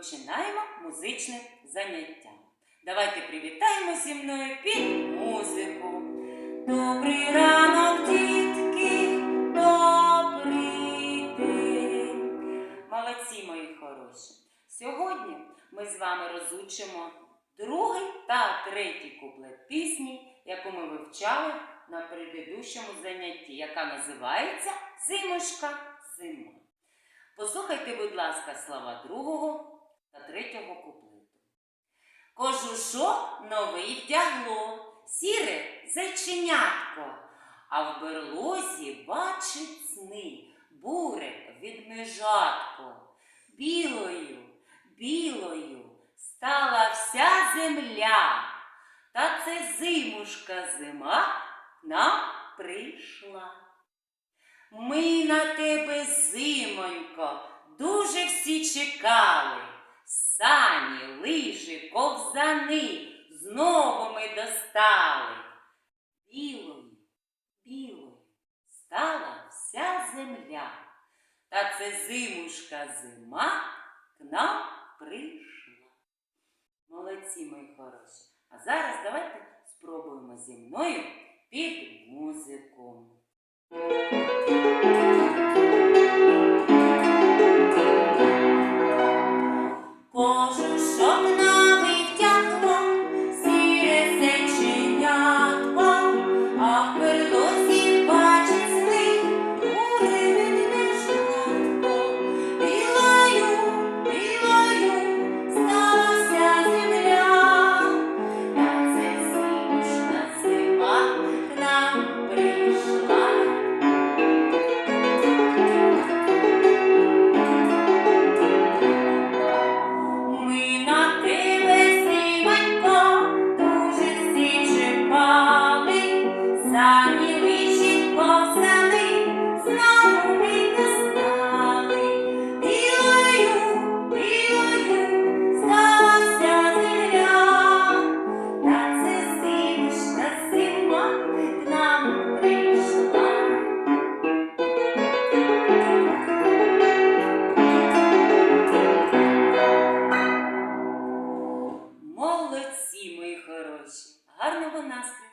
починаємо музичне заняття. Давайте привітаємо зі мною під музику. Добрий ранок, дітки, добрий день. Молодці, мої хороші. Сьогодні ми з вами розучимо другий та третій куплет пісні, яку ми вивчали на предыдущому занятті, яка називається Зимушка зима. Послухайте, будь ласка, слова другого та третього куплету. Кожушок новий вдягло, сіре зайченятко, а в берлозі бачить сни, буре відмежатко. Білою, білою стала вся земля, та це зимушка зима нам прийшла. Тебе, зимонько, дуже всі чекали. Сані, лижі, ковзани знову ми достали. Білою, білою стала вся земля. Та це зимушка зима к нам прийшла. Молодці, мої хороші. А зараз давайте спробуємо зі мною під гарного настрою!